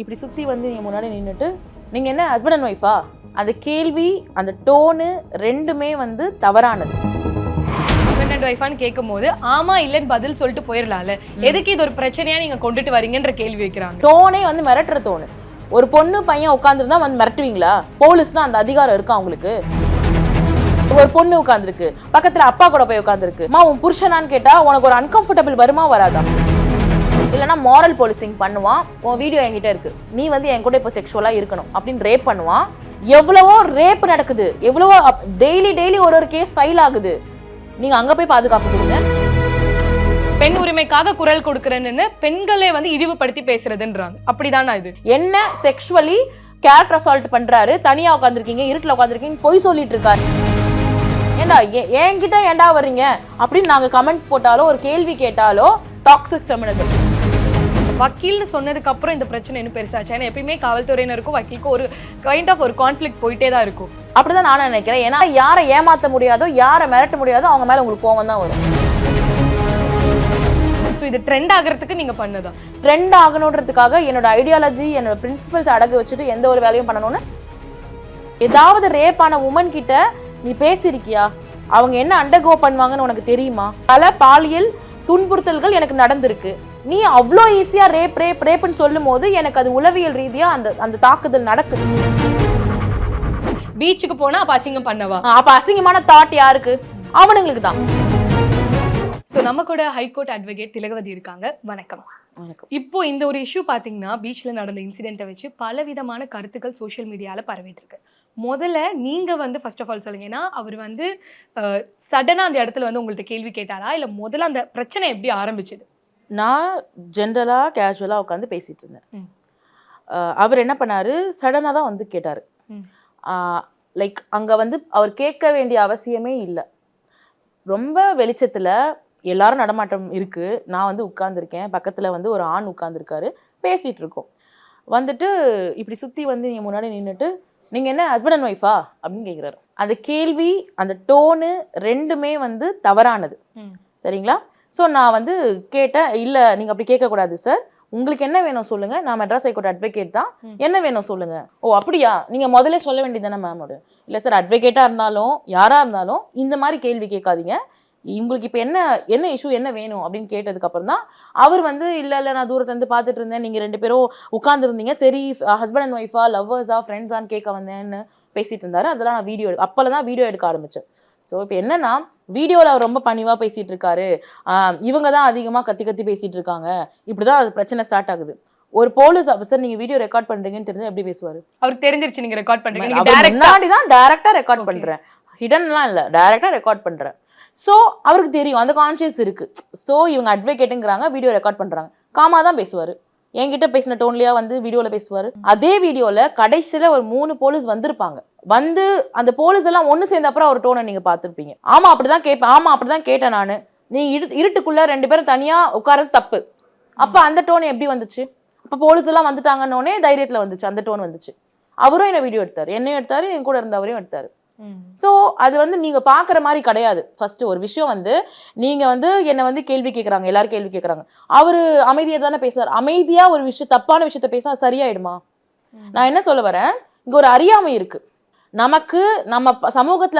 இப்படி சுற்றி வந்து நீங்கள் முன்னாடி நின்றுட்டு நீங்கள் என்ன ஹஸ்பண்ட் அண்ட் ஒய்ஃபா அந்த கேள்வி அந்த டோனு ரெண்டுமே வந்து தவறானது. ஹஸ்பண்ட் அண்ட் ஒய்ஃபான்னு கேட்கும் போது ஆமா இல்லைன்னு பதில் சொல்லிட்டு போயிடலாம்ல எதுக்கு இது ஒரு பிரச்சனையா நீங்க கொண்டுட்டு வரீங்கன்ற கேள்வி வைக்கிறாங்க. டோனே வந்து மிரட்டுற டோனு ஒரு பொண்ணு பையன் உட்காந்துருந்தா வந்து மிரட்டுவீங்களா? போலீஸ்னா அந்த அதிகாரம் இருக்கா அவங்களுக்கு? ஒரு பொண்ணு உட்காந்துருக்கு பக்கத்துல அப்பா கூட போய் உட்காந்துருக்கு மா உன் புருஷனான்னு கேட்டா உனக்கு ஒரு அன்கம்ஃபர்டபுள் வருமா வராதா? இல்லைன்னா மாரல் போலீசிங் பண்ணுவான் உன் வீடியோ என்கிட்ட இருக்கு. நீ வந்து என் கூட இப்போ செக்ஷுவலா இருக்கணும் அப்படின்னு ரேப் பண்ணுவான் எவ்வளவோ ரேப் நடக்குது. எவ்வளவோ டெய்லி டெய்லி ஒரு ஒரு கேஸ் ஃபைல் ஆகுது. நீங்க அங்க போய் பாதுகாப்பு கொடுங்க. பெண் உரிமைக்காக குரல் கொடுக்கறேன்னு பெண்களே வந்து இழிவுபடுத்தி பேசுறதுன்றாங்க. அப்படிதானா இது? என்ன செக்ஷுவலி கேரக்டர் அசால்ட் பண்றாரு? தனியா உட்காந்துருக்கீங்க இருட்டில் உட்காந்துருக்கீங்க பொய் சொல்லிட்டு இருக்காரு. ஏண்டா என்கிட்ட ஏன்டா வர்றீங்க? அப்படின்னு நாங்க கமெண்ட் போட்டாலோ ஒரு கேள்வி கேட்டாலோ டாக்ஸிக் ஃபெமினிசம் வக்கீல்னு சொன்னதுக்கு அப்புறம் இந்த பிரச்சனை இன்னும் பெருசாச்சு. ஏன்னா எப்பயுமே காவல்துறையினருக்கும் வக்கீலுக்கும் ஒரு கைண்ட் ஆஃப் ஒரு கான்ஃபிளிக் போயிட்டே தான் இருக்கும். அப்படிதான் நான் நினைக்கிறேன். ஏன்னா யாரை ஏமாத்த முடியாதோ யாரை மிரட்ட முடியாதோ அவங்க மேல உங்களுக்கு கோவம் தான் வரும். ஸோ இது ட்ரெண்ட் ஆகிறதுக்கு நீங்க பண்ணதா? ட்ரெண்ட் ஆகணுன்றதுக்காக என்னோட ஐடியாலஜி என்னோட பிரின்சிபல்ஸ் அடகு வச்சுட்டு எந்த ஒரு வேலையும் பண்ணணும்னு ஏதாவது ரேப் ஆன உமன் கிட்ட நீ பேசியிருக்கியா? அவங்க என்ன அண்டர்கோ பண்ணுவாங்கன்னு உனக்கு தெரியுமா? பல பாலியல் துன்புறுத்தல்கள் எனக்கு நடந்திருக்கு. நீ அவ்வளோ ஈஸியா ரேப் ரேப் ரேப்னு சொல்லும் போது எனக்கு அது உளவியல் ரீதியா அந்த அந்த தாக்குதல் நடக்குது. பீச்சுக்கு போனா அப்ப அசிங்கம் பண்ணவா? அப்ப அசிங்கமான தாட் யாருக்கு? அவனுங்களுக்கு தான். ஸோ நம்ம கூட ஹைகோர்ட் அட்வொகேட் திலகவதி இருக்காங்க. வணக்கம். இப்போ இந்த ஒரு இஷ்யூ பாத்தீங்கன்னா பீச்ல நடந்த இன்சிடென்ட்டை வச்சு பலவிதமான கருத்துக்கள் சோஷியல் மீடியால பரவிட்டு இருக்கு முதல்ல நீங்க வந்து ஃபர்ஸ்ட் ஆஃப் ஆல் சொல்லுங்க. ஏன்னா அவர் வந்து சடனா அந்த இடத்துல வந்து உங்கள்ட்ட கேள்வி கேட்டாரா? இல்ல முதல்ல அந்த பிரச்சனை எப்படி ஆரம்பிச்சது? நான் ஜென்ரலா கேஷுவலா உட்காந்து பேசிட்டு இருந்தேன். அவர் என்ன பண்ணாரு? சடனா தான் வந்து கேட்டாரு. லைக் அங்க வந்து அவர் கேட்க வேண்டிய அவசியமே இல்லை. ரொம்ப வெளிச்சத்துல எல்லாரும் நடமாட்டம் இருக்கு. நான் வந்து உட்கார்ந்திருக்கேன். பக்கத்துல வந்து ஒரு ஆண் உட்கார்ந்திருக்காரு. பேசிட்டு இருக்கோம். வந்துட்டு இப்படி சுத்தி வந்து நீங்க முன்னாடி நின்றுட்டு நீங்க என்ன ஹஸ்பண்ட் அண்ட் ஒய்ஃபா அப்படின்னு கேக்குறாரு. அந்த கேள்வி அந்த டோனு ரெண்டுமே வந்து தவறானது. சரிங்களா? ஸோ நான் வந்து கேட்டேன் இல்லை நீங்கள் அப்படி கேட்கக்கூடாது சார் உங்களுக்கு என்ன வேணும் சொல்லுங்க. நான் மெட்ராஸ் ஹைகோர்ட் அட்வொகேட் தான். என்ன வேணும் சொல்லுங்க? ஓ அப்படியா? நீங்க முதல்ல சொல்ல வேண்டியதானே மேம் இல்லை சார் அட்வொகேட்டா இருந்தாலும் யாரா இருந்தாலும் இந்த மாதிரி கேள்வி கேட்காதீங்க. உங்களுக்கு இப்போ என்ன என்ன இஷ்யூ என்ன வேணும்? அப்படின்னு கேட்டதுக்கு அப்புறம் தான் அவர் வந்து இல்லை இல்லை நான் தூரத்துல இருந்து பார்த்துட்டு இருந்தேன். நீங்கள் ரெண்டு பேரும் உட்காந்துருந்தீங்க சரி ஹஸ்பண்ட் அண்ட் ஒய்ஃபா லவ்வர்ஸா ஃப்ரெண்ட்ஸான்னு கேட்க வந்தேன்னு பேசிட்டு இருந்தாரு. அதெல்லாம் நான் வீடியோ அப்போல தான் வீடியோ எடுக்க ஆரம்பிச்சேன். ஸோ இப்போ என்னன்னா வீடியோவில் அவர் ரொம்ப பணிவாக பேசிட்டு இருக்காரு. ஆஹ் இவங்க தான் அதிகமாக கத்தி கத்தி பேசிட்டு இருக்காங்க. இப்படிதான் அது பிரச்சனை ஸ்டார்ட் ஆகுது. ஒரு போலீஸ் ஆஃபீஸர் நீங்க வீடியோ ரெக்கார்ட் பண்றீங்கன்னு தெரிஞ்சா எப்படி பேசுவாரு? அவருக்கு தெரிஞ்சிருச்சு நீங்க ரெக்கார்ட் பண்றீங்க. முன்னாடி தான் டைரக்டா ரெக்கார்ட். பண்றேன். ஹிடன்லாம் இல்ல. டைரக்டா ரெக்கார்ட் பண்றேன். ஸோ அவருக்கு தெரியும். அந்த கான்ஷியஸ் இருக்கு. ஸோ இவங்க அட்வொகேட்டுங்கிறாங்க வீடியோ ரெக்கார்ட் பண்றாங்க. காமா தான் பேசுவாரு. என்கிட்ட பேசின டோன்லயா வந்து வீடியோல பேசுவாரு. அதே வீடியோல கடைசியில ஒரு மூணு போலீஸ் வந்திருப்பாங்க. வந்து அந்த போலீஸ் எல்லாம் ஒண்ணு சேர்ந்த அப்புறம் ஒரு டோனை நீங்க பார்த்திருப்பீங்க. ஆமா அப்படிதான் கேட்பேன். ஆமா அப்படிதான் கேட்டேன் நானு. நீ இரு இருட்டுக்குள்ள ரெண்டு பேரும் தனியா உட்கார்றது தப்பு. அப்ப அந்த டோன் எப்படி வந்துச்சு? அப்ப போலீஸ் எல்லாம் வந்துட்டாங்கன்னொடனே தைரியத்துல வந்துச்சு. அந்த டோன் வந்துச்சு. அவரும் என்ன வீடியோ எடுத்தாரு? என்னையும் எடுத்தாரு என் கூட இருந்தவரையும் எடுத்தாரு. ஸோ அது வந்து நீங்க பாக்குற மாதிரி கிடையாது. ஃபர்ஸ்ட் ஒரு விஷயம் வந்து நீங்க வந்து என்னை வந்து கேள்வி கேட்குறாங்க எல்லாரும் கேள்வி கேட்குறாங்க அவரு அமைதியா தானே பேசுறாரு. அமைதியா ஒரு விஷயம் தப்பான விஷயத்த பேசினா சரியாயிடுமா. நான் என்ன சொல்ல வரேன்? இங்க ஒரு அறியாமை இருக்கு. நமக்கு நம்ம ப-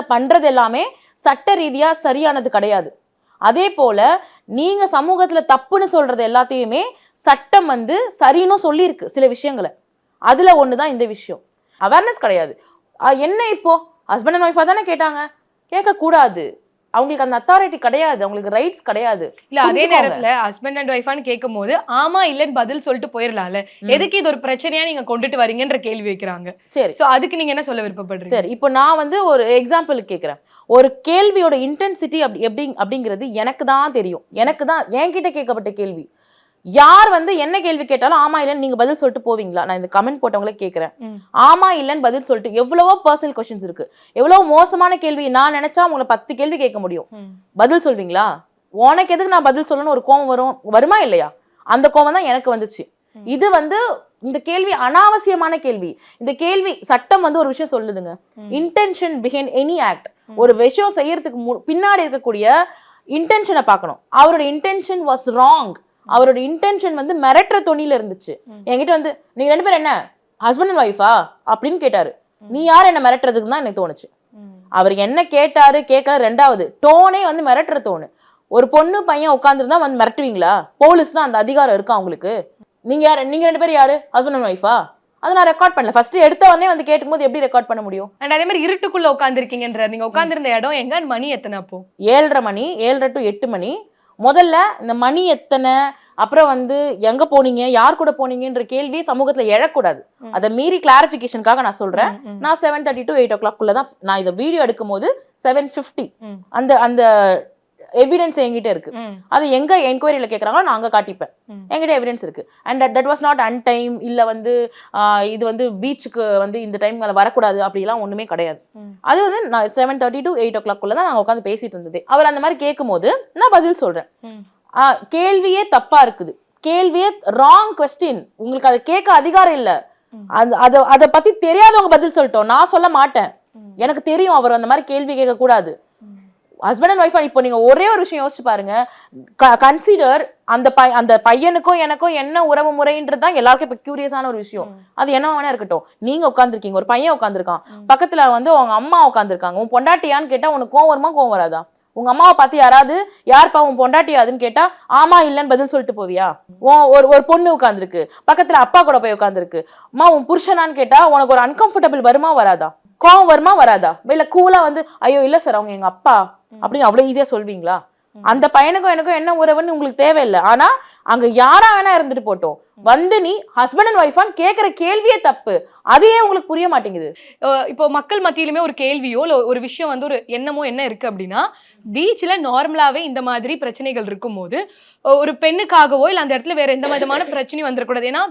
பண்ணுறது எல்லாமே சட்ட ரீதியாக சரியானது கிடையாது. அதே போல் நீங்கள் சமூகத்தில் தப்புன்னு சொல்கிறது எல்லாத்தையுமே சட்டம் வந்து சரின்னு சொல்லியிருக்கு சில விஷயங்களை. ஒன்று தான் இந்த விஷயம். அவேர்னஸ் கிடையாது. என்ன இப்போது ஹஸ்பண்ட் அண்ட் ஒய்ஃபாக தானே கேட்டாங்க. கேட்கக்கூடாது. அவங்களுக்கு அந்த அத்தாரிட்டி கிடையாது. அவங்களுக்கு ரைட்ஸ் கிடையாது. இல்ல அதே. நேரத்துல ஹஸ்பண்ட் அண்ட் ஒய்ஃபான்னு கேட்கும் போது ஆமா இல்லைன்னு பதில் சொல்லிட்டு போயிடலாம்ல. எதுக்கு இது ஒரு பிரச்சனையா நீங்க கொண்டுட்டு வரீங்கன்ற கேள்வி வைக்கிறாங்க. சரி. சோ அதுக்கு நீங்க என்ன சொல்ல விருப்பப்படுறீங்க? சரி இப்போ நான் வந்து ஒரு எக்ஸாம்பிள் கேட்குறேன் ஒரு கேள்வியோட இன்டென்சிட்டி அப்படி எப்படி அப்படிங்கிறது எனக்கு தான் தெரியும். எனக்கு தான் என்கிட்ட கேட்கப்பட்ட கேள்வி. யார் வந்து என்ன கேள்வி கேட்டாலும் ஆமா இல்லைன்னு நீங்க பதில் சொல்லிட்டு போவீங்களா? நான் இந்த கமெண்ட் போட்டவங்களே கேட்குறேன். ஆமா இல்லைன்னு பதில் சொல்லிட்டு எவ்வளவோ பர்சனல் கொஸ்டின்ஸ் இருக்கு. எவ்வளவோ மோசமான கேள்வி நான் நினைச்சா உங்களை பத்து கேள்வி கேட்க முடியும். பதில் சொல்வீங்களா? உனக்கு எதுக்கு நான் பதில் சொல்லணும்னு ஒரு கோவம் வரும்? வருமா இல்லையா? அந்த கோவம் தான் எனக்கு வந்துச்சு. இது வந்து இந்த கேள்வி அனாவசியமான கேள்வி. இந்த கேள்வி சட்டம் வந்து ஒரு விஷயம் சொல்லுதுங்க. Intention behind any act. ஒரு விஷயம் செய்யறதுக்கு பின்னாடி இருக்கக்கூடிய இன்டென்ஷனை பார்க்கணும். அவரோட இன்டென்ஷன் வாஸ் ராங் அவரோட இன்டென்ஷன் வந்து மிரட்டுற தொனியில இருந்துச்சு. என்கிட்ட வந்து நீங்க ரெண்டு பேரும் என்ன? ஹஸ்பண்ட் அண்ட் ஒய்ஃபா அப்படின்னு கேட்டாரு. நீ யார் என்ன மிரட்டுறதுக்கு தான் எனக்கு தோணுச்சு. அவர் என்ன கேட்டாரு கேட்கல. ரெண்டாவது டோனே வந்து மிரட்டுற டோனு ஒரு பொண்ணு பையன் உட்காந்துருந்தா வந்து மிரட்டுவீங்களா? போலீஸ் தான் அந்த அதிகாரம் இருக்கா உங்களுக்கு? நீங்க யாரு? நீங்க ரெண்டு பேரும் யாரு? ஹஸ்பண்ட் அண்ட் ஒய்ஃபா அதை நான் ரெக்கார்ட் பண்ணல. ஃபர்ஸ்ட் எடுத்த உடனே வந்து கேட்கும்போது எப்படி ரெக்கார்ட் பண்ண முடியும்? அண்ட் அதே மாதிரி இருட்டுக்குள்ள உட்காந்துருக்கீங்கன்ற நீங்க உட்காந்துருந்த இடம் எங்க? மணி எத்தனை அப்போ? ஏழரை மணி ஏழரை டு எட்டு மணி. முதல்ல இந்த மணி எத்தனை அப்புறம் வந்து எங்க போனீங்க யார் கூட போனீங்கன்ற கேள்வி சமூகத்துல எழக்கூடாது. அதை மீறி கிளாரிஃபிகேஷனுக்காக நான் சொல்றேன். நான் seven thirty to eight o'clock தான் நான் இதை வீடியோ எடுக்கும் போது செவன் ஃபிஃப்டி. அந்த அந்த எவிடன்ஸ் என்கிட்ட இருக்கு. அது எங்க என்கொயரியில கேக்குறாங்களோ நான் அங்க காட்டிப்பேன். என்கிட்ட எவிடன்ஸ் இருக்கு and that was not on time இல்ல வந்து இது வந்து பீச்சுக்கு வந்து இந்த டைம் வரக்கூடாது அப்படிலாம் ஒண்ணுமே கிடையாது. அது வந்து நான் seven thirty to eight o'clock தான் நாங்க உட்காந்து பேசிட்டு இருந்தது அவர் அந்த மாதிரி கேட்கும்போது நான் பதில் சொல்றேன் கேள்வியே தப்பா இருக்குது கேள்வியே ராங் கொஸ்டின் உங்களுக்கு அதை கேட்க அதிகாரம் இல்ல. அது அதை அதை பத்தி தெரியாதவங்க பதில் சொல்லிட்டோம் நான் சொல்ல மாட்டேன். எனக்கு தெரியும் அவர் அந்த மாதிரி கேள்வி கேட்க கூடாது. ஹஸ்பண்ட் அண்ட் ஒய்ஃபா இப்போ நீங்க ஒரே ஒரு விஷயம் யோசிச்சு பாருங்க. கன்சிடர் அந்த பை அந்த பையனுக்கும் எனக்கும் என்ன உறவு முறைன்றது தான் எல்லாருக்கும் இப்போ கியூரியஸான ஒரு விஷயம். அது என்ன வேணா இருக்கட்டும். நீங்க உட்காந்துருக்கீங்க ஒரு பையன் உட்காந்துருக்கான். பக்கத்துல வந்து உங்க அம்மா உட்காந்துருக்காங்க உன் பொண்டாட்டியான்னு கேட்டா உனக்கு கோவம் வருமா? கோவம் வராதா? உங்க அம்மாவை பார்த்து யாராவது யார்ப்பா உன் பொண்டாட்டியாதுன்னு கேட்டா ஆமா இல்லைன்னு பதில் சொல்லிட்டு போவியா? ஒரு ஒரு பொண்ணு உட்காந்துருக்கு பக்கத்துல அப்பா கூட போய் உட்காந்துருக்கு அம்மா உன் புருஷனான்னு கேட்டா உனக்கு ஒரு அன்கம்ஃபர்டபுள் வருமா? வராதா? கோவம் வருமா வராதா? இல்ல கூலா வந்து ஐயோ இல்ல சார் அவங்க எங்க அப்பா அப்படின்னு அவ்வளவு ஈஸியா சொல்வீங்களா? அந்த பையனுக்கும் எனக்கும் என்ன உறவுன்னு உங்களுக்கு தேவையில்லை. ஆனா அங்க யாரா வேணா இருந்துட்டு போட்டோம். வந்து நீ ஹஸ்பண்ட் அண்ட் ஒய்ஃபான்னு கேக்குற கேள்வியே தப்பு. அதையே உங்களுக்கு புரிய மாட்டேங்குது? இப்போ மக்கள் மத்தியிலுமே ஒரு கேள்வியோ இல்ல ஒரு விஷயம் வந்து ஒரு எண்ணமோ என்ன இருக்கு அப்படின்னா பீச்ல நார்மலாவே இந்த மாதிரி பிரச்சனைகள் இருக்கும்போது ஒரு பெண்ணுக்காகவோ இல்ல அந்த இடத்துல வேற எந்த விதமான பிரச்சனையும் வந்துடக்கூடாது. ஏன்னா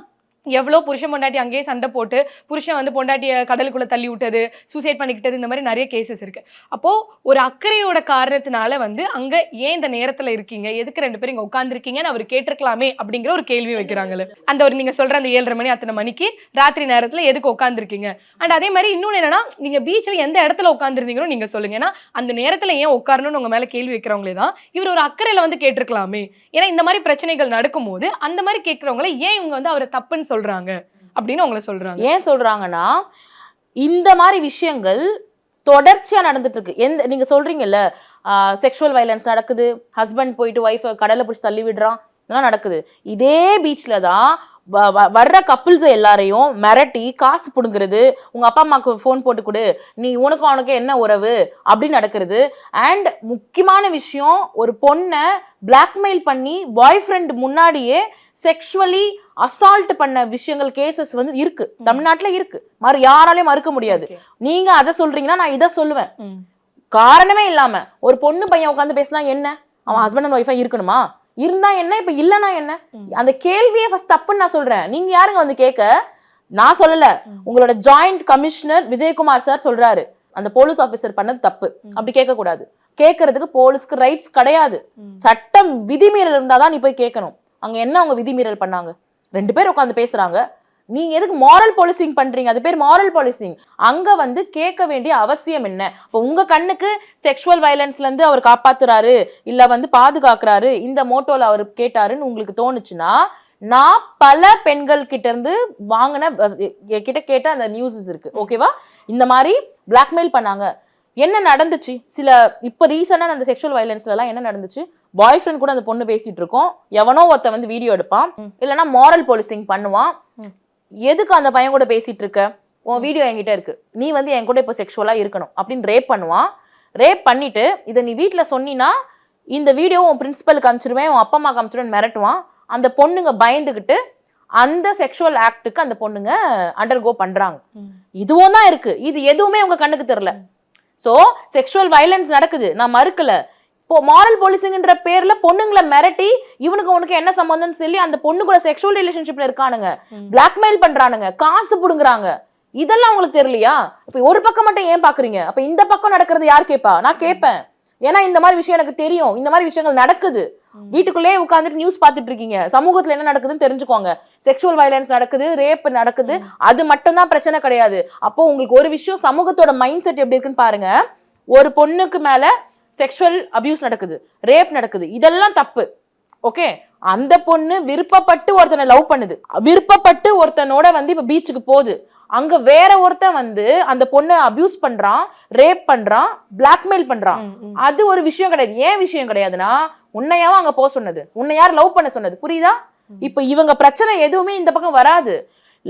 எவ்வளோ புருஷன் பொண்டாட்டி அங்கேயே சண்டை போட்டு புருஷன் வந்து பொண்டாட்டியை கடலுக்குள்ளே தள்ளி விட்டது சூசைட் பண்ணிக்கிட்டது இந்த மாதிரி நிறைய கேசஸ் இருக்குது அப்போது ஒரு அக்கறையோட காரணத்தினால வந்து அங்கே ஏன் இந்த நேரத்தில் இருக்கீங்க? எதுக்கு ரெண்டு பேரும் இங்கே உட்காந்துருக்கீங்கன்னு அவர் கேட்டிருக்கலாமே அப்படிங்கிற ஒரு கேள்வி வைக்கிறாங்களே அந்த ஒரு நீங்கள் சொல்கிற அந்த ஏழரை மணி அத்தனை மணிக்கு ராத்திரி நேரத்தில் எதுக்கு உட்காந்துருக்கீங்க அண்ட் அதே மாதிரி இன்னொன்று என்னன்னா நீங்கள் பீச்சில் எந்த இடத்துல உட்காந்துருந்தீங்களோ நீங்கள் சொல்லுங்கள் ஏன்னா அந்த நேரத்தில் ஏன் உட்காரணும்னு உங்கள் மேலே கேள்வி வைக்கிறவங்களே தான் இவர் ஒரு அக்கறையில் வந்து கேட்டிருக்கலாமே. ஏன்னா இந்த மாதிரி பிரச்சனைகள் நடக்கும்போது அந்த மாதிரி கேட்குறவங்கள ஏன் இவங்க வந்து அவரை தப்புன்னு சொல்றாங்க அப்படின்னு அவங்கள சொல்றாங்க. ஏன் சொல்றாங்கன்னா இந்த மாதிரி விஷயங்கள் தொடர்ச்சியா நடந்துட்டு இருக்கு. எந்த நீங்க சொல்றீங்கல்ல செக்ஷுவல் வயலன்ஸ் நடக்குது ஹஸ்பண்ட் போயிட்டு ஒய்ஃபை கடலை பிடிச்சி தள்ளி விடுறான் இதெல்லாம் நடக்குது. இதே பீச்ல தான் வ- வர்ற கப்பிள்ஸ் எல்லாரையும் மிரட்டி காசு புடுங்குறது உங்க அப்பா அம்மாக்கு ஃபோன் போட்டு கொடு நீ உனக்கும் அவனுக்கு என்ன உறவு அப்படின்னு நடக்கிறது. அண்ட் முக்கியமான விஷயம் ஒரு பொண்ணை பிளாக்மெயில் பண்ணி பாய் ஃப்ரெண்ட் முன்னாடியே செக்ஷுவலி அசால்ட் பண்ண விஷயங்கள் கேசஸ் வந்து இருக்கு. தமிழ்நாட்டுல இருக்கு. மறு யாராலையும் மறுக்க முடியாது. நீங்க அதை சொல்றீங்கன்னா நான் இதை சொல்லுவேன். காரணமே இல்லாம ஒரு பொண்ணு பையன் உட்காந்து பேசினா என்ன? அவன் ஹஸ்பண்ட் அண்ட் ஒய்ஃபா இருக்கணுமா? இருந்தா என்ன? இப்ப இல்லனா என்ன. அந்த கேள்வியே ஃபர்ஸ்ட் தப்புன்னு நான் சொல்றேன். நீங்க யாருங்க வந்து கேட்க? நான் சொல்லல. உங்களோட ஜாயிண்ட் கமிஷனர் விஜயகுமார் சார் சொல்றாரு. அந்த போலீஸ் ஆபீசர் பண்ணது தப்பு. அப்படி கேட்க கூடாது கேட்கறதுக்கு போலீஸ்க்கு ரைட்ஸ் கிடையாது. சட்டம் விதிமீறல் இருந்தாதான் நீ போய் கேட்கணும். அங்கே என்ன அவங்க விதிமீறல் பண்ணாங்க? ரெண்டு பேர் உட்காந்து பேசுகிறாங்க நீங்க எதுக்கு மாரல் பாலிசிங் பண்றீங்க? அது பேர் மாரல் பாலிசிங் அங்க வந்து கேட்க வேண்டிய அவசியம் என்ன? இப்போ உங்க கண்ணுக்கு செக்ஷுவல் வயலன்ஸ்ல இருந்து அவர் காப்பாத்துறாரு இல்ல வந்து பாதுகாக்கிறாரு இந்த மோட்டோல அவர் கேட்டாருன்னு உங்களுக்கு தோணுச்சுன்னா நான் பல பெண்கள் கிட்ட இருந்து வாங்கின கிட்ட கேட்ட அந்த நியூஸஸ் இருக்கு. ஓகேவா இந்த மாதிரி பிளாக்மெயில் பண்ணாங்க. என்ன நடந்துச்சு? சில இப்போ ரீசெண்டாக அந்த செக்ஷுவல் வயலன்ஸ்ல எல்லாம் என்ன நடந்துச்சு? பாய் ஃப்ரெண்ட் கூட அந்த பொண்ணு பேசிட்டு இருக்கோம். எவனோ ஒருத்தன் வந்து வீடியோ எடுப்பான். இல்லைன்னா மாரல் போலீசிங் பண்ணுவான். எதுக்கு அந்த பையன் கூட பேசிட்டு இருக்க? உன் வீடியோ என்கிட்ட இருக்கு. நீ வந்து என் கூட இப்போ செக்ஷுவலா இருக்கணும். அப்படின்னு ரேப் பண்ணுவான். ரேப் பண்ணிட்டு இதை நீ வீட்ல சொன்னீன்னா இந்த வீடியோ உன் பிரின்சிபலுக்கு அனுப்பிச்சிருவேன் உன் அப்பா அம்மாக்கு அனுப்பிச்சிருவேன் மிரட்டுவான். அந்த பொண்ணுங்க பயந்துகிட்டு அந்த செக்ஷுவல் ஆக்டுக்கு அந்த பொண்ணுங்க அண்டர்கோ பண்றாங்க. ம். இதுவும் தான் இருக்கு. இது எதுவுமே உங்க கண்ணுக்கு தெரியல. சோ செக்ஷுவல் வயலன்ஸ் நடக்குது. நான் மறுக்கல. இப்போ மாரல் போலீசிங்ன்ற பேர்ல பொண்ணுங்களை மிரட்டி இவனுக்கு உனக்கு என்ன சம்பந்தம்னு சொல்லி அந்த பொண்ணு கூட செக்ஷுவல் ரிலேஷன்ஷிப்ல இருக்கானுங்க. பிளாக்மெயில் பண்றானுங்க. காசு புடுங்குறாங்க. இதெல்லாம் உங்களுக்கு தெரியலையா? இப்ப ஒரு பக்கம் மட்டும் ஏன் பாக்குறீங்க? அப்ப இந்த பக்கம் நடக்கிறது யார் கேப்பா? நான் கேட்பேன் ஏன்னா இந்த மாதிரி விஷயம் எனக்கு தெரியும். இந்த மாதிரி விஷயங்கள் நடக்குது. வீட்டுக்குள்ளேயே உட்காந்துட்டு நியூஸ் பார்த்துட்டு இருக்கீங்க சமூகத்துல என்ன நடக்குதுன்னு தெரிஞ்சுக்கோங்க. செக்ஷுவல் வயலன்ஸ் நடக்குது ரேப் நடக்குது. அது மட்டும்தான் பிரச்சனை கிடையாது. அப்போ உங்களுக்கு ஒரு விஷயம் சமூகத்தோட மைண்ட் செட் எப்படி இருக்குன்னு பாருங்க. ஒரு பொண்ணுக்கு மேல செக்ஷுவல் அபியூஸ் நடக்குது ரேப் நடக்குது. இதெல்லாம் தப்பு. ஓகே அந்த பொண்ணு விருப்பப்பட்டு ஒருத்தனை லவ் பண்ணுது. விருப்பப்பட்டு ஒருத்தனோட வந்து இப்ப பீச்சுக்கு போகுது. அங்க வேற ஒருத்தன் வந்து அந்த பொண்ணை அபியூஸ் பண்றான் ரேப் பண்றான் பிளாக்மெயில் பண்றான். அது ஒரு விஷயம் கிடையாது. ஏன் விஷயம் கிடையாதுன்னா உன்னையாவும் அங்க போக சொன்னது. உன்னை யார் லவ் பண்ண சொன்னது. புரியுதா? இப்ப இவங்க பிரச்சனை எதுவுமே இந்த பக்கம் வராது.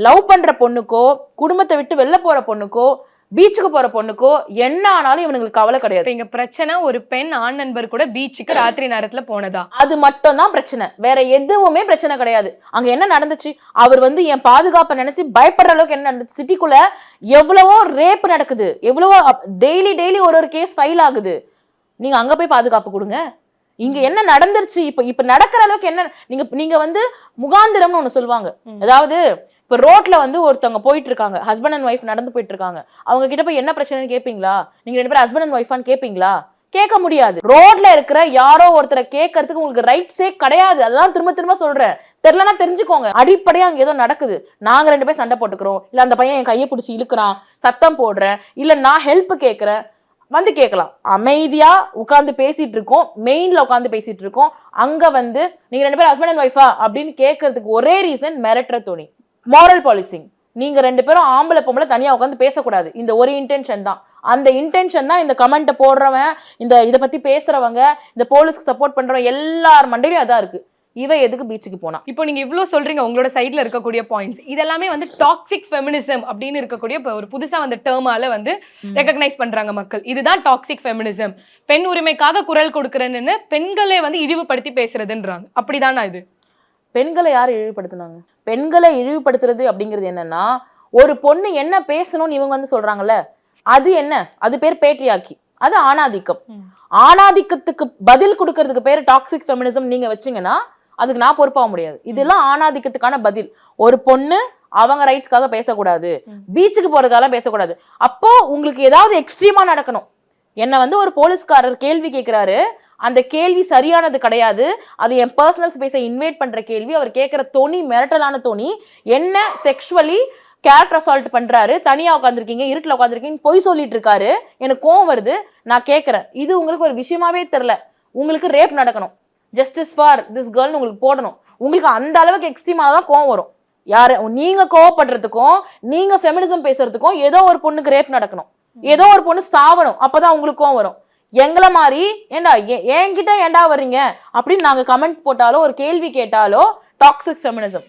லவ் பண்ற பொண்ணுக்கோ குடும்பத்தை விட்டு வெளில போற பொண்ணுக்கோ பீச்சுக்கு போற பொண்ணுக்கோ என்ன ஆனாலும் இவனுங்களுக்கு கவலை கிடையாது. இங்க பிரச்சனை ஒரு பெண் ஆண் நண்பர் கூட பீச்சுக்கு ராத்திரி நேரத்துல போனதா? அது மட்டும் தான் பிரச்சனை. வேற எதுவுமே பிரச்சனை கிடையாது. அங்க என்ன நடந்துச்சு? அவர் வந்து என் பாதுகாப்பை நினைச்சு பயப்படுற அளவுக்கு என்ன நடந்துச்சு? சிட்டிக்குள்ள எவ்வளவோ ரேப் நடக்குது. எவ்வளவோ டெய்லி டெய்லி ஒரு ஒரு கேஸ் ஃபைல் ஆகுது. நீங்க அங்க போய் பாதுகாப்பு கொடுங்க. இங்க என்ன நடந்துருச்சு? இப்ப இப்ப நடக்கிற அளவுக்கு என்ன நீங்க நீங்க வந்து முகாந்திரம்னு ஒண்ணு சொல்லுவாங்க. அதாவது இப்போ ரோட்ல வந்து ஒருத்தவங்க போயிட்டு இருக்காங்க ஹஸ்பண்ட் அண்ட் ஒய்ஃப் நடந்து போயிட்டு இருக்காங்க அவங்க கிட்ட போய் என்ன பிரச்சனைன்னு கேப்பீங்களா? நீங்க ரெண்டு பேரும் ஹஸ்பண்ட் அண்ட் ஒய்ஃபான்னு கேப்பீங்களா? கேட்க முடியாது. ரோட்ல இருக்கிற யாரோ ஒருத்தரை கேட்கறதுக்கு உங்களுக்கு ரைட்ஸே கிடையாது. அதெல்லாம் திரும்ப திரும்ப சொல்றேன். தெரியலனா தெரிஞ்சுக்கோங்க. அடிப்படையா அங்க ஏதோ நடக்குது. நாங்க ரெண்டு பேரும் சண்டை போட்டுக்கிறோம். இல்ல அந்த பையன் என் கையை பிடிச்சி இழுக்கிறான். சத்தம் போடுறேன். இல்ல நான் ஹெல்ப் கேட்கறேன் வந்து கேட்கலாம். அமைதியா உட்காந்து பேசிட்டு இருக்கோம் மெயின்ல உட்காந்து பேசிட்டு இருக்கோம் அங்க வந்து நீங்க ரெண்டு பேரும் ஹஸ்பண்ட் அண்ட் ஒய்ஃபா அப்படின்னு கேட்கறதுக்கு ஒரே ரீசன் மிரட்டுற துணி. மாரல் பாலிசிங் நீங்க ரெண்டு பேரும் ஆம்பளை பொம்பளை தனியா உட்காந்து பேசக்கூடாது. இந்த ஒரு இன்டென்ஷன் தான். அந்த இன்டென்ஷன் தான் இந்த கமெண்ட்டை போடுறவன் இந்த இதை பத்தி பேசுறவங்க இந்த போலீஸ்க்கு சப்போர்ட் பண்றவங்க எல்லார் மண்டையிலும் அதான் இருக்கு. இவ எதுக்கு பீச்சுக்கு போனா? இப்போ நீங்க இவ்ளோ சொல்றீங்க உங்களோட சைடுல இருக்கக்கூடிய பாயிண்ட்ஸ் இதெல்லாமே வந்து டாக்ஸிக் ஃபெமினிசம் அப்படின்னு இருக்கக்கூடிய இப்ப ஒரு புதுசா வந்த டேர்மால வந்து ரெகக்னைஸ் பண்றாங்க மக்கள். இதுதான் டாக்ஸிக் ஃபெமினிசம் பெண் உரிமைக்காக குரல் கொடுக்கறேன்னு பெண்களை வந்து இழிவுபடுத்தி பேசுறதுன்றாங்க. அப்படிதானா இது? பெண்களை யார் இழிவுபடுத்துனாங்க? பெண்களை இழிவுபடுத்துறது அப்படிங்கிறது என்னன்னா ஒரு பொண்ணு என்ன பேசணும்னு இவங்க வந்து சொல்றாங்கல்ல அது என்ன? அது பேர் பேட்ரியாக்கி அது ஆணாதிக்கம். ஆணாதிக்கத்துக்கு பதில் கொடுக்கறதுக்கு பேர் டாக்ஸிக் ஃபெமினிசம் நீங்க வச்சீங்கன்னா அதுக்கு நான் பொறுப்பாக முடியாது. இதெல்லாம் ஆணாதிக்கத்துக்கான பதில். ஒரு பொண்ணு அவங்க ரைட்ஸ்க்காக பேசக்கூடாது. பீச்சுக்கு போறதுக்காக பேசக்கூடாது. அப்போ உங்களுக்கு ஏதாவது எக்ஸ்ட்ரீமா நடக்கணும். என்ன வந்து ஒரு போலீஸ்காரர் கேள்வி கேட்கிறாரு அந்த கேள்வி சரியானது கிடையாது. அது என் பர்சனல் ஸ்பேஸை இன்வைட் பண்ற கேள்வி. அவர் கேட்குற தோணி மிரட்டலான தோணி என்ன செக்ஷுவலி கேரக்டர் அசால்ட் பண்றாரு தனியா உட்காந்துருக்கீங்க இருட்டில் உட்காந்துருக்கீங்க பொய் சொல்லிட்டு இருக்காரு எனக்கு கோவம் வருது. நான் கேட்குறேன் இது உங்களுக்கு ஒரு விஷயமாவே தெரில உங்களுக்கு ரேப் நடக்கணும். ஜஸ்டிஸ் ஃபார் திஸ் கேர்ள்னு உங்களுக்கு போடணும். உங்களுக்கு அந்த அளவுக்கு எக்ஸ்ட்ரீமாக தான் கோவம் வரும். யார்? நீங்கள் கோவப்படுறதுக்கும் நீங்கள் ஃபெமினிசம் பேசுறதுக்கும் ஏதோ ஒரு பொண்ணுக்கு ரேப் நடக்கணும். ஏதோ ஒரு பொண்ணு சாவணும். அப்போ தான் உங்களுக்கு கோவம் வரும். எங்களை மாதிரி ஏண்டா எ- என்கிட்ட ஏண்டா வர்றீங்க? அப்படின்னு நாங்க கமெண்ட் போட்டாலோ ஒரு கேள்வி கேட்டாலோ டாக்ஸிக் ஃபெமினிசம்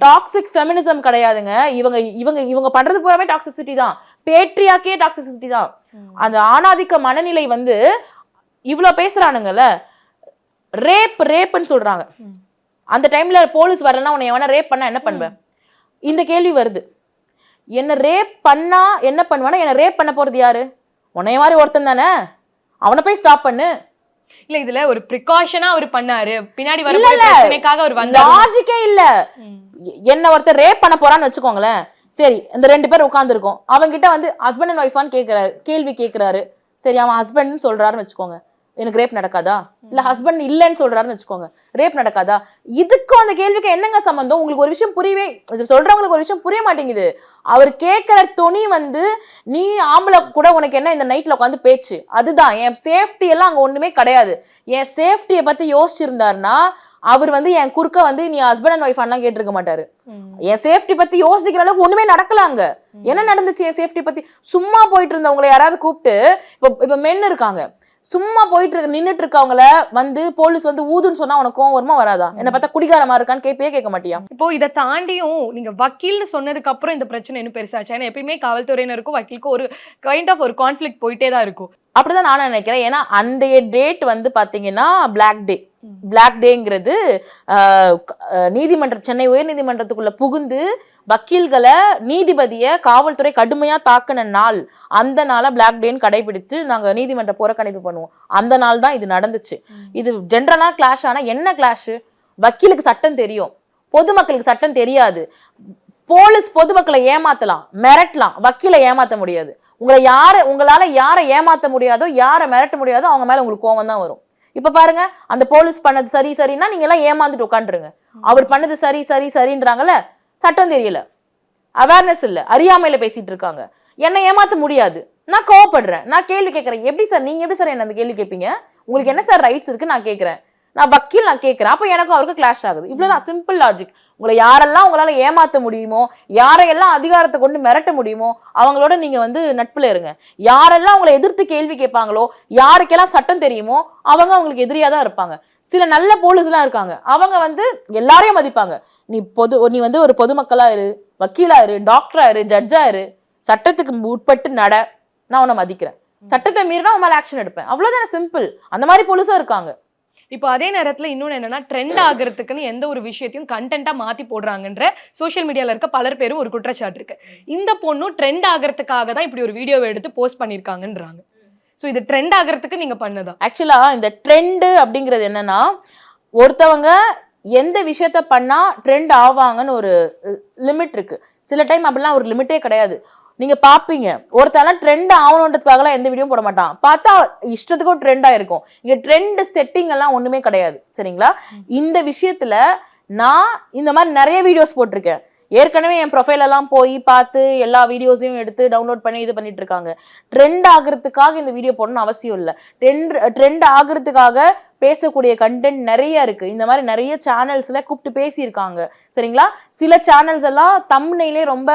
டாக்ஸிக் ஃபெமினிசம் கிடையாதுங்க. இவங்க இவங்க இவங்க பண்றது பூராமே டாக்ஸிசிட்டி தான். பேட்ரியாக்கே டாக்ஸிசிட்டி தான். அந்த ஆணாதிக்க மனநிலை வந்து இவ்ளோ பேசுறானுங்கல்ல ரேப் ரேப்னு சொல்றாங்க. அந்த டைம்ல போலீஸ் வரலன்னா உன்னை எவனா ரேப் பண்ணா என்ன பண்ணுவேன் இந்த கேள்வி வருது. என்ன ரேப் பண்ணா என்ன பண்ணுவேன்னா என்ன ரேப் பண்ண போறது யாரு? உன்னைய மாதிரி ஒருத்தன் தானே? அவனை போய் ஸ்டாப் பண்ணு. இல்ல இதுல ஒரு ப்ரிகாஷனா அவர் பண்ணாரு. பின்னாடி வர பிரச்சனைக்காக அவர் வந்தாரு. லாஜிக்கே இல்ல. என்ன ஒருத்தர் ரேப் பண்ண போறான்னு வச்சுக்கோங்களேன். சரி இந்த ரெண்டு பேர் உட்காந்துருக்கோம் அவங்கிட்ட வந்து ஹஸ்பண்ட் அண்ட் ஒய்ஃபான்னு கேட்கிறாரு கேள்வி கேட்கிறாரு சரி அவன் ஹஸ்பண்ட்னு சொல்றாருன்னு வச்சுக்கோங்க. எனக்கு ரேப் நடக்காதா? இல்ல ஹஸ்பண்ட் இல்லைன்னு சொல்றாருன்னு வச்சுக்கோங்க. ரேப் நடக்காதா? இதுக்கும் அந்த கேள்விக்கு என்னங்க சம்பந்தம்? உங்களுக்கு ஒரு விஷயம் புரியவே இது சொல்றவங்களுக்கு ஒரு விஷயம் புரிய மாட்டேங்குது. அவர் கேட்கிற துணி வந்து நீ ஆம்பளை கூட உனக்கு என்ன இந்த நைட்ல உட்காந்து பேச்சு? அதுதான். என் சேஃப்டி எல்லாம் அங்க ஒண்ணுமே கிடையாது. என் சேஃப்டியை பத்தி யோசிச்சிருந்தாருன்னா அவர் வந்து என் குறுக்க வந்து நீ ஹஸ்பண்ட் அண்ட் ஒய்ஃப் எல்லாம் கேட்டிருக்க மாட்டாரு. என் சேஃப்டி பத்தி யோசிக்கிற அளவுக்கு ஒண்ணுமே நடக்கல அங்க. என்ன நடந்துச்சு என் சேஃப்டி பத்தி? சும்மா போயிட்டு இருந்தவங்களை யாராவது கூப்பிட்டு இப்ப இப்ப மென் இருக்காங்க. சும்மா போயிட்டு இருக்க நின்னுட்டு இருக்கவங்கள வந்து போலீஸ் வந்து ஊதுன்னு சொன்னா உனக்கு வருமா வராதா? என்ன பார்த்தா குடிகாரமா இருக்கான்னு கேப்பே கேட்க மாட்டியா? இப்போ இதை தாண்டியும் நீங்க வக்கீல்னு சொன்னதுக்கு அப்புறம் இந்த பிரச்சனை இன்னும் பெருசாச்சு. ஏன்னா எப்பயுமே காவல்துறையினருக்கும் வக்கீலுக்கும் ஒரு கைண்ட் ஆஃப் ஒரு கான்ஃபிளிக் போயிட்டே தான் இருக்கும். அப்படிதான் நான் நினைக்கிறேன். ஏன்னா அன்றைய டேட் வந்து பாத்தீங்கன்னா பிளாக் டே. பிளாக் டேங்கிறது நீதிமன்ற சென்னை உயர்நீதிமன்றத்துக்குள்ள புகுந்து வக்கீல்களை நீதிபதியை காவல்துறை கடுமையா தாக்குன நாள். அந்த நாளை பிளாக் டேன்னு கடைபிடித்து நாங்க நீதிமன்ற புறக்கணிப்பு பண்ணுவோம். அந்த நாள் தான் இது நடந்துச்சு. இது ஜென்ரலா கிளாஷ் ஆனா என்ன கிளாஷ் வக்கீலுக்கு சட்டம் தெரியும். பொதுமக்களுக்கு சட்டம் தெரியாது. போலீஸ் பொதுமக்களை ஏமாத்தலாம் மிரட்டலாம். வக்கீலை ஏமாத்த முடியாது. உங்களை யார உங்களால யாரை ஏமாத்த முடியாதோ யாரை மிரட்ட முடியாதோ அவங்க மேல உங்களுக்கு கோவம் தான் வரும். இப்ப பாருங்க அந்த போலீஸ் பண்ணது சரி சரின்னா நீங்க எல்லாம் ஏமாந்துட்டு உட்காந்துருங்க அவர் பண்ணது சரி சரி சரின்றாங்கல்ல சட்டம் தெரியல. அவேர்னஸ் இல்ல அறியாமையில பேசிட்டு இருக்காங்க. என்னை ஏமாத்த முடியாது. நான் கோவப்படுறேன். நான் கேள்வி கேட்கறேன் எப்படி சார் நீங்க எப்படி சார் என்ன அந்த கேள்வி கேட்பீங்க உங்களுக்கு என்ன சார் ரைட்ஸ் இருக்கு? நான் கேட்கறேன் நான் வக்கீல் நான் கேட்குறேன் அப்போ எனக்கும் அவருக்கு கிளாஷ் ஆகுது. இவ்வளவுதான் சிம்பிள் லாஜிக் உங்களை யாரெல்லாம் உங்களால் ஏமாற்ற முடியுமோ யாரையெல்லாம் அதிகாரத்தை கொண்டு மிரட்ட முடியுமோ அவங்களோட நீங்கள் வந்து நட்பில் இருங்க. யாரெல்லாம் உங்களை எதிர்த்து கேள்வி கேட்பாங்களோ யாருக்கெல்லாம் சட்டம் தெரியுமோ அவங்க அவங்களுக்கு எதிரியாக தான் இருப்பாங்க. சில நல்ல போலீஸ்லாம் இருக்காங்க. அவங்க வந்து எல்லாரையும் மதிப்பாங்க. நீ பொது நீ வந்து ஒரு பொதுமக்களாக இரு வக்கீலாக இரு டாக்டராக இரு ஜட்ஜாக இரு. சட்டத்துக்கு உட்பட்டு நட. நான் உன்னை மதிக்கிறேன். சட்டத்தை மீறினா உன் மேலே ஆக்ஷன் எடுப்பேன். அவ்வளவுதானே சிம்பிள் அந்த மாதிரி போலீஸும் இருக்காங்க. இப்போ அதே நேரத்தில் இன்னொன்று என்னன்னா ட்ரெண்ட் ஆகிறதுக்குன்னு எந்த ஒரு விஷயத்தையும் கண்டென்ட்டாக மாற்றி போடுறாங்கன்ற சோஷியல் மீடியாவில் இருக்க பலர் பேரும் ஒரு குற்றச்சாட்டு இருக்கு. இந்த பொண்ணும் ட்ரெண்ட் ஆகிறதுக்காக தான் இப்படி ஒரு வீடியோவை எடுத்து போஸ்ட் பண்ணியிருக்காங்கன்றாங்க ஸோ இது ட்ரெண்ட் ஆகிறதுக்கு நீங்கள் பண்ணதா? ஆக்சுவலாக இந்த ட்ரெண்டு அப்படிங்கிறது என்னன்னா ஒருத்தவங்க எந்த விஷயத்த பண்ணால் ட்ரெண்ட் ஆவாங்கன்னு ஒரு லிமிட் இருக்குது சில டைம் அப்படிலாம் ஒரு லிமிட்டே கிடையாது. நீங்க பாப்பீங்க. ஒருத்தெல்லாம் ட்ரெண்ட் ஆகணுன்றதுக்காகலாம் எந்த வீடியோ போட மாட்டான். பார்த்தா இஷ்டத்துக்கும் ட்ரெண்டா இருக்கும். இங்க ட்ரெண்ட் செட்டிங் எல்லாம் ஒண்ணுமே கிடையாது. சரிங்களா? இந்த விஷயத்துல நான் இந்த மாதிரி நிறைய வீடியோஸ் போட்டிருக்கேன். ஏற்கனவே என் ப்ரொஃபைல் எல்லாம் போய் பார்த்து எல்லா வீடியோஸையும் எடுத்து டவுன்லோட் பண்ணி இது பண்ணிட்டு இருக்காங்க. ட்ரெண்ட் ஆகுறதுக்காக இந்த வீடியோ போடணும்னு அவசியம் இல்லை. ட்ரெண்ட் ட்ரெண்ட் ஆகுறதுக்காக பேசக்கூடிய கண்டென்ட் நிறைய இருக்கு. இந்த மாதிரி நிறைய சேனல்ஸ்ல கூப்பிட்டு பேசியிருக்காங்க. சரிங்களா? சில சேனல்ஸ் எல்லாம் தம்னையிலே ரொம்ப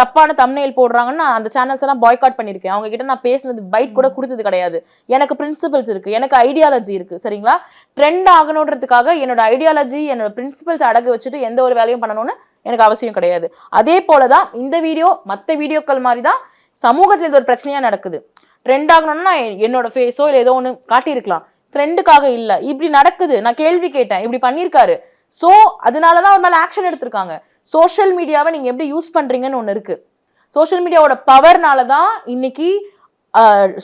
தப்பான தம்னைல் போடுறாங்கன்னு நான் அந்த சேனல்ஸ் எல்லாம் பாய்காட் பண்ணியிருக்கேன். அவங்க கிட்ட நான் பேசுனது பைட் கூட கொடுத்தது கிடையாது. எனக்கு பிரின்சிபல்ஸ் இருக்கு. எனக்கு ஐடியாலஜி இருக்கு. சரிங்களா? ட்ரெண்ட் ஆகணுன்றதுக்காக என்னோட ஐடியாலஜி என்னோட பிரின்சிபல்ஸ் அடகு வச்சுட்டு எந்த ஒரு வேலையும் பண்ணணும்னு எனக்கு அவசியம் கிடையாது. அதே போலதான் இந்த வீடியோ மற்ற வீடியோக்கள் மாதிரி தான் சமூகத்தில் இது ஒரு பிரச்சனையாக நடக்குது. ட்ரெண்ட் ஆகணும்னா என்னோட ஃபேஸோ இல்லை ஏதோ ஒன்று காட்டியிருக்கலாம். ட்ரெண்டுக்காக இல்லை. இப்படி நடக்குது. நான் கேள்வி கேட்டேன். இப்படி பண்ணியிருக்காரு. ஸோ அதனால தான் அவர் மேலே ஆக்ஷன் எடுத்திருக்காங்க. சோஷியல் மீடியாவை நீங்கள் எப்படி யூஸ் பண்ணுறீங்கன்னு ஒன்று இருக்குது சோஷியல் மீடியாவோட பவர்னால தான் இன்னைக்கு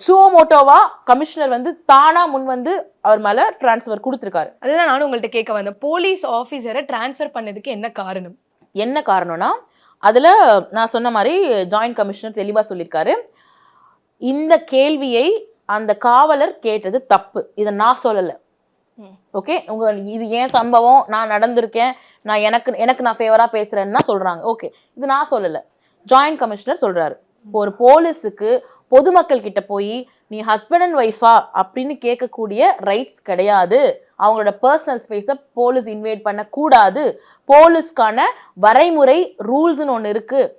ஷுவமோட்டோவா கமிஷனர் வந்து தானா முன் வந்து அவர் மேலே டிரான்ஸ்ஃபர் கொடுத்துருக்காரு. அதுதான் நானும் உங்கள்கிட்ட கேட்க வந்தேன். போலீஸ் ஆஃபீஸரை ட்ரான்ஸ்ஃபர் பண்ணதுக்கு என்ன காரணம்? என்ன காரணம்னா அதில் நான் சொன்ன மாதிரி ஜாயிண்ட் கமிஷனர் தெளிவாக சொல்லியிருக்காரு. இந்த கேள்வியை அந்த காவலர் கேட்டது தப்பு. இதை நான் சொல்லலை. ஓகே? உங்க இது ஏன் சம்பவம் நான் நடந்திருக்கேன் நான் எனக்கு எனக்கு நான் ஃபேவராக பேசுறேன்னு தான் சொல்றாங்க. ஓகே? இது நான் சொல்லலை. ஜாயிண்ட் கமிஷனர் சொல்றாரு. இப்போ ஒரு போலீஸுக்கு பொதுமக்கள் கிட்ட போய் நீ ஹஸ்பண்ட் அண்ட் ஒய்ஃபா அப்படின்னு கேட்கக்கூடிய ரைட்ஸ் கிடையாது. அவங்களோட பர்சனல் ஸ்பேஸை போலீஸ் இன்வைட் பண்ணக்கூடாது. போலீஸ்க்கான வரைமுறை ரூல்ஸ்னு ஒன்று இருக்குது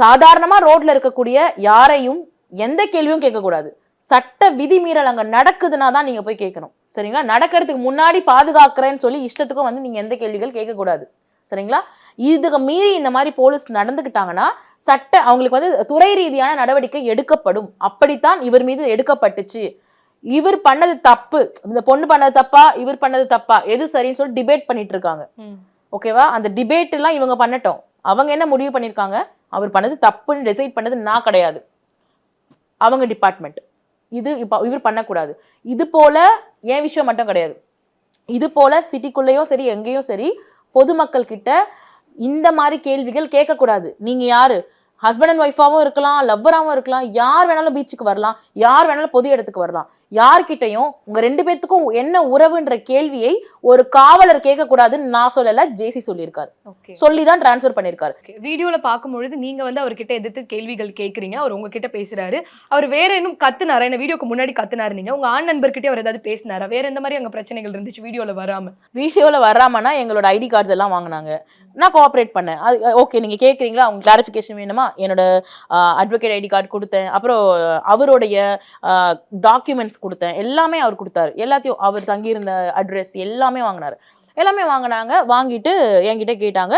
சாதாரணமாக ரோட்டில் இருக்கக்கூடிய யாரையும் எந்த கேள்வியும் கேட்கக்கூடாது. சட்ட விதிமீறல் அங்கே நடக்குதுன்னா தான் நீங்கள் போய் கேட்கணும். சரிங்களா? நடக்கிறதுக்கு முன்னாடி பாதுகாக்கிறேன்னு சொல்லி இஷ்டத்துக்கும் வந்து நீங்கள் எந்த கேள்விகள் கேட்கக்கூடாது. சரிங்களா? இதுக்கு மீறி இந்த மாதிரி போலீஸ் நடந்துக்கிட்டாங்கன்னா சட்ட அவங்களுக்கு வந்து துறை ரீதியான நடவடிக்கை எடுக்கப்படும். அப்படித்தான் இவர் மீது எடுக்கப்பட்டுச்சு. இவர் பண்ணது தப்பு. இந்த பொண்ணு பண்ணது தப்பா? இவர் பண்ணது தப்பா? எது சரின்னு சொல்லி டிபேட் பண்ணிட்டு இருக்காங்க. ஓகேவா அந்த டிபேட் எல்லாம் இவங்க பண்ணட்டும். அவங்க என்ன முடிவு பண்ணியிருக்காங்க? அவர் பண்ணது தப்புன்னு டிசைட் பண்ணது நான் கிடையாது. அவங்க டிபார்ட்மெண்ட் இது இப்போ இவர் பண்ணக்கூடாது. இது போல என் விஷயம் மட்டும் கிடையாது. இது போல சிட்டிக்குள்ளேயும் சரி எங்கேயும் சரி பொதுமக்கள் கிட்ட இந்த மாதிரி கேள்விகள் கேட்கக்கூடாது. நீங்க யாரு? ஹஸ்பண்ட் அண்ட் ஒய்ஃபாவும் இருக்கலாம் லவ்வராகவும் இருக்கலாம் யார் வேணாலும் பீச்சுக்கு வரலாம் யார் வேணாலும் பொது இடத்துக்கு வரலாம். யார்கிட்டயும் உங்க ரெண்டு பேத்துக்கும் என்ன உறவுன்ற கேள்வியை ஒரு காவலர் கேட்கக்கூடாதுன்னு நான் சொல்லல ஜேசி சொல்லியிருக்காரு. சொல்லி தான் டிரான்ஸ்ஃபர் பண்ணியிருக்காரு. வீடியோல பார்க்கும்பொழுது நீங்க வந்து அவர்கிட்ட எதிர்த்து கேள்விகள் கேக்குறீங்க அவர் உங்ககிட்ட பேசுறாரு. அவர் வேற இன்னும் கத்துனாரா? என்ன வீடியோக்கு முன்னாடி கத்துனாரு நீங்க? உங்க ஆண் நண்பர்கிட்ட அவர் ஏதாவது பேசினாரா? வேற எந்த மாதிரி அங்க பிரச்சனைகள் இருந்துச்சு வீடியோல வராம? வீடியோவில் வராமனா எங்களோட ஐடி கார்ட்ஸ் எல்லாம் வாங்கினாங்க. நான் கோஆப்ரேட் பண்ணேன். அது ஓகே நீங்கள் கேட்குறீங்களா அவங்க கிளாரிஃபிகேஷன் வேணுமா? என்னோட அட்வொகேட் ஐடி கார்டு கொடுத்தேன். அப்புறம் அவருடைய டாக்குமெண்ட்ஸ் கொடுத்தேன். எல்லாமே அவர் கொடுத்தாரு. எல்லாத்தையும் அவர் தங்கியிருந்த அட்ரஸ் எல்லாமே வாங்கினார். எல்லாமே வாங்கினாங்க வாங்கிட்டு என்கிட்ட கேட்டாங்க.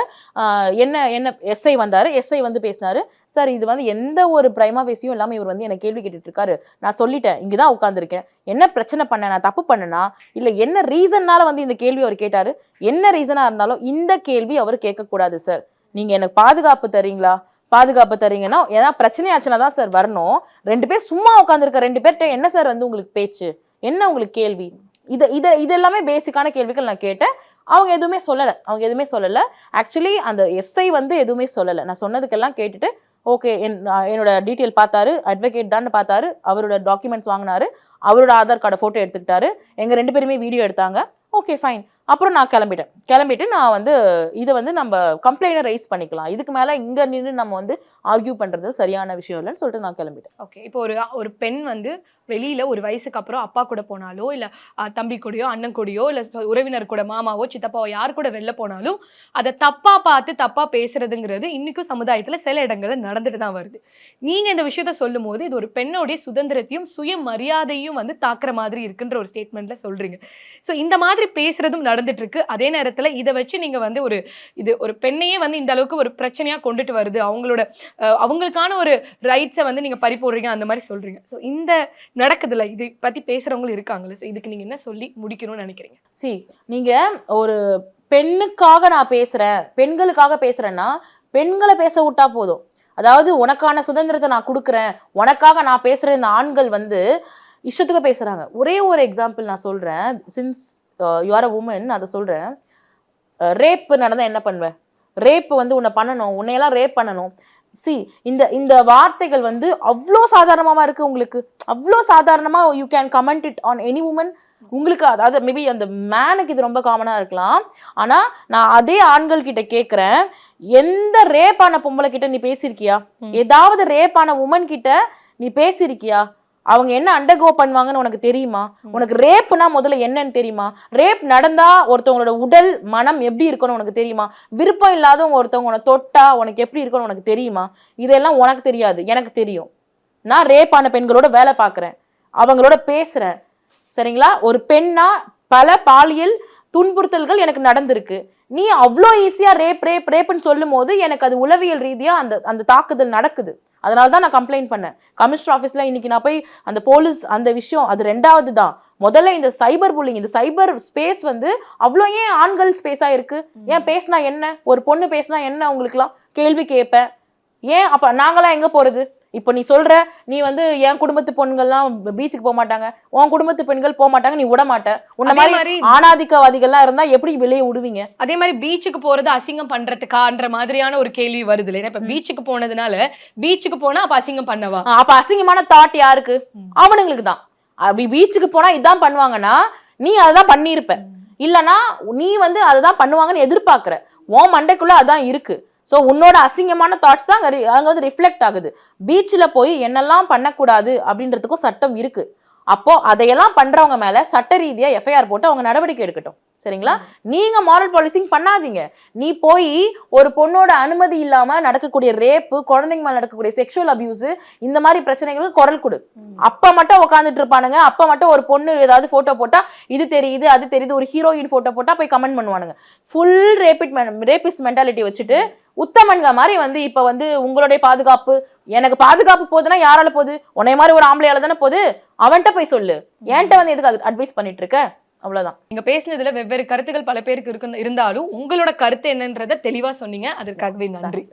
என்ன என்ன எஸ்ஐ வந்தார். எஸ்ஐ வந்து பேசினாரு. சார் இது வந்து எந்த ஒரு பிரைமா பேசியும் இல்லாமல் இவர் வந்து என்ன கேள்வி கேட்டுட்டு இருக்காரு நான் சொல்லிட்டேன். இங்கே தான் உட்காந்துருக்கேன் என்ன பிரச்சனை பண்ண நான் தப்பு பண்ணனா? இல்லை என்ன ரீசன்னால வந்து இந்த கேள்வி அவர் கேட்டார்? என்ன ரீசனாக இருந்தாலும் இந்த கேள்வி அவர் கேட்கக்கூடாது சார். நீங்கள் எனக்கு பாதுகாப்பு தரீங்களா? பாதுகாப்பு தரீங்கன்னா ஏதாவது பிரச்சனையாச்சுன்னா தான் சார் வரணும். ரெண்டு பேர் சும்மா உட்காந்துருக்க ரெண்டு பேர்கிட்ட என்ன சார் வந்து உங்களுக்கு பேச்சு? என்ன உங்களுக்கு கேள்வி? இதை இதை இது எல்லாமே பேசிக்கான கேள்விகள் நான் கேட்டேன். அவங்க எதுவுமே சொல்லலை. அவங்க எதுவுமே சொல்லலை. ஆக்சுவலி அந்த எஸ்ஐ வந்து எதுவுமே சொல்லலை. நான் சொன்னதுக்கெல்லாம் கேட்டுட்டு ஓகே என் என்னோட டீட்டெயில் பார்த்தாரு. அட்வொகேட் தான் பார்த்தாரு. அவரோட டாக்குமெண்ட்ஸ் வாங்கினாரு. அவரோட ஆதார் கார்டை ஃபோட்டோ எடுத்துக்கிட்டாரு. எங்கள் ரெண்டு பேருமே வீடியோ எடுத்தாங்க. ஓகே ஃபைன் அப்புறம் நான் கிளம்பிட்டேன். கிளம்பிட்டு நான் வந்து இதை வந்து நம்ம கம்ப்ளைண்ட்டை ரைஸ் பண்ணிக்கலாம். இதுக்கு மேலே இங்கே நின்று நம்ம வந்து ஆர்கியூ பண்ணுறது சரியான விஷயம் இல்லைன்னு சொல்லிட்டு நான் கிளம்பிட்டேன். ஓகே இப்போ ஒரு ஒரு பெண் வந்து வெளியில் ஒரு வயசுக்கு அப்புறம் அப்பா கூட போனாலோ இல்லை தம்பி கூடயோ அண்ணன் கூடயோ இல்லை சொ- உறவினர் கூட மாமாவோ சித்தப்பாவோ யார் கூட வெளில போனாலும் அதை தப்பாக பார்த்து தப்பாக பேசுறதுங்கிறது இன்னைக்கும் சமுதாயத்தில் சில இடங்களில் நடந்துட்டு தான் வருது. நீங்கள் இந்த விஷயத்த சொல்லும் போது இது ஒரு பெண்ணோடைய சுதந்திரத்தையும் சுய மரியாதையும் வந்து தாக்குற மாதிரி இருக்குன்ற ஒரு ஸ்டேட்மெண்ட்டில் சொல்கிறீங்க ஸோ இந்த மாதிரி பேசுறதும் நடந்துட்டு இருக்கு அதே நேரத்துல இதை வச்சு நீங்க வந்து ஒரு இது ஒரு பெண்ணையே வந்து இந்த அளவுக்கு ஒரு பிரச்சனையா கொண்டுட்டு வருது. அவங்களோட அவங்களுக்கான ஒரு ரைட்ஸை வந்து நீங்க பறி போடுறீங்க அந்த மாதிரி சொல்றீங்க. ஸோ இந்த நடக்குதுல இதை பத்தி பேசுறவங்களும் இருக்காங்களே ஸோ இதுக்கு நீங்க என்ன சொல்லி முடிக்கணும்னு நினைக்கிறீங்க? சி நீங்க ஒரு பெண்ணுக்காக நான் பேசுறேன் பெண்களுக்காக பேசுறேன்னா பெண்களை பேச விட்டா போதும். அதாவது உனக்கான சுதந்திரத்தை நான் கொடுக்குறேன் உனக்காக நான் பேசுகிற இந்த ஆண்கள் வந்து இஷ்டத்துக்கு பேசுகிறாங்க ஒரே ஒரு எக்ஸாம்பிள் நான் சொல்கிறேன் சின்ஸ் யூஆர் அ உமன் அதை சொல்றேன். ரேப் நடந்தா என்ன பண்ணுவேன் ரேப் வந்து உன்னை பண்ணணும். உன்னையெல்லாம் ரேப் பண்ணணும். சி இந்த இந்த வார்த்தைகள் வந்து அவ்வளோ சாதாரணமாக இருக்கு உங்களுக்கு? அவ்வளோ சாதாரணமாக you can comment it on any woman உங்களுக்கு அதாவது மேபி அந்த மேனுக்கு இது ரொம்ப காமனாக இருக்கலாம். ஆனால் நான் அதே ஆண்கள் கிட்ட கேட்குறேன் எந்த ரேப் ஆன பொம்பளை கிட்ட நீ பேசியிருக்கியா. ஏதாவது ரேப் ஆன உமன் கிட்ட நீ பேசியிருக்கியா? அவங்க என்ன அண்டர்கோ பண்ணுவாங்கன்னு உனக்கு தெரியுமா. உனக்கு ரேப்னா முதல்ல என்னன்னு தெரியுமா? ரேப் நடந்தா ஒருத்தவங்களோட உடல் மனம் எப்படி இருக்கணும் உனக்கு தெரியுமா? விருப்பம் இல்லாதவங்க ஒருத்தவங்க உன்னை தொட்டா உனக்கு எப்படி இருக்கணும் உனக்கு தெரியுமா? இதெல்லாம் உனக்கு தெரியாது எனக்கு தெரியும். நான் ரேப் ஆன பெண்களோட வேலை பார்க்குறேன். அவங்களோட பேசுறேன். சரிங்களா? ஒரு பெண்ணா பல பாலியல் துன்புறுத்தல்கள் எனக்கு நடந்திருக்கு. நீ அவ்வளோ ஈஸியா ரேப் ரேப் ரேப்னு சொல்லும் போது எனக்கு அது உளவியல் ரீதியா அந்த அந்த தாக்குதல் நடக்குது. அதனால தான் நான் கம்ப்ளைண்ட் பண்ணேன். கமிஷனர் ஆஃபீஸில் இன்னைக்கு நான் போய் அந்த போலீஸ் அந்த விஷயம் அது ரெண்டாவது தான். முதல்ல இந்த சைபர் புல்லிங் இந்த சைபர் ஸ்பேஸ் வந்து அவ்வளோ ஏன் ஆண்கள் ஸ்பேஸாக இருக்கு? ஏன் பேசினா என்ன? ஒரு பொண்ணு பேசினா என்ன உங்களுக்குலாம் கேள்வி கேட்பேன். ஏன் அப்போ நாங்களாம் எங்கே போகிறது இப்போ நீ சொல்ற நீ வந்து என் குடும்பத்து பொண்கள்லாம் பீச்சுக்கு போக மாட்டாங்க. உன் குடும்பத்து பெண்கள் போக மாட்டாங்க நீ விட மாட்ட. உன்ன அதே மாதிரி ஆணாதிக்கவாதிகள்லாம் இருந்தா எப்படி வெளியே விடுவீங்க? அதே மாதிரி பீச்சுக்கு போறது அசிங்கம் பண்றதுக்கான்ற மாதிரியான ஒரு கேள்வி வருது இல்லையா? இப்ப பீச்சுக்கு போனதுனால பீச்சுக்கு போனா அப்ப அசிங்கம் பண்ணவா? அப்ப அசிங்கமான தாட் யாருக்கு. அவனுங்களுக்கு தான். அப்படி பீச்சுக்கு போனா இதான் பண்ணுவாங்கன்னா நீ அதான் பண்ணியிருப்ப. இல்லனா நீ வந்து அதுதான் பண்ணுவாங்கன்னு எதிர்பார்க்கற. உன் மண்டைக்குள்ள அதான் இருக்கு. ஸோ உன்னோட அசிங்கமான தாட்ஸ் தான் அங்கே அங்கே வந்து ரிஃப்ளெக்ட் ஆகுது. பீச்சில் போய் என்னெல்லாம் பண்ணக்கூடாது அப்படின்றதுக்கும் சட்டம் இருக்குது அப்போது அதையெல்லாம் பண்ணுறவங்க மேலே சட்ட ரீதியாக எஃப்ஐஆர் போட்டு அவங்க நடவடிக்கை எடுக்கட்டும். சரிங்களா? நீங்க மாரல் பாலிசிங் பண்ணாதீங்க. நீ போய் ஒரு பொண்ணோட அனுமதி இல்லாம நடக்கக்கூடிய ரேப்பு குழந்தைங்க மேல நடக்கக்கூடிய செக்ஷுவல் அபியூஸ் இந்த மாதிரி பிரச்சனைகளுக்கு குரல் கொடு. அப்ப மட்டும் உட்காந்துட்டு இருப்பானுங்க. அப்ப மட்டும் ஒரு பொண்ணு ஏதாவது போட்டோ போட்டா இது தெரியுது அது தெரியுது ஒரு ஹீரோயின் போட்டோ போட்டா போய் கமெண்ட் பண்ணுவானுங்க. ஃபுல் ரேபிட் ரேபிஸ்ட் மென்டாலிட்டி வச்சுட்டு உத்தமன்க மாதிரி வந்து இப்ப வந்து உங்களுடைய பாதுகாப்பு எனக்கு பாதுகாப்பு போகுதுன்னா யாரால போகுது உன்னை மாதிரி ஒரு ஆம்பளையால தானே போகுது அவன்கிட்ட போய் சொல்லு. என்கிட்ட வந்து எதுக்கு அட்வைஸ் பண்ணிட்டு இருக்க? அவ்வளவுதான். நீங்க பேசினதுல வெவ்வேறு கருத்துக்கள் பல பேருக்கு இருக்கு இருந்தாலும் உங்களோட கருத்து என்னன்றதை தெளிவா சொன்னீங்க. அதற்காகவே நன்றி.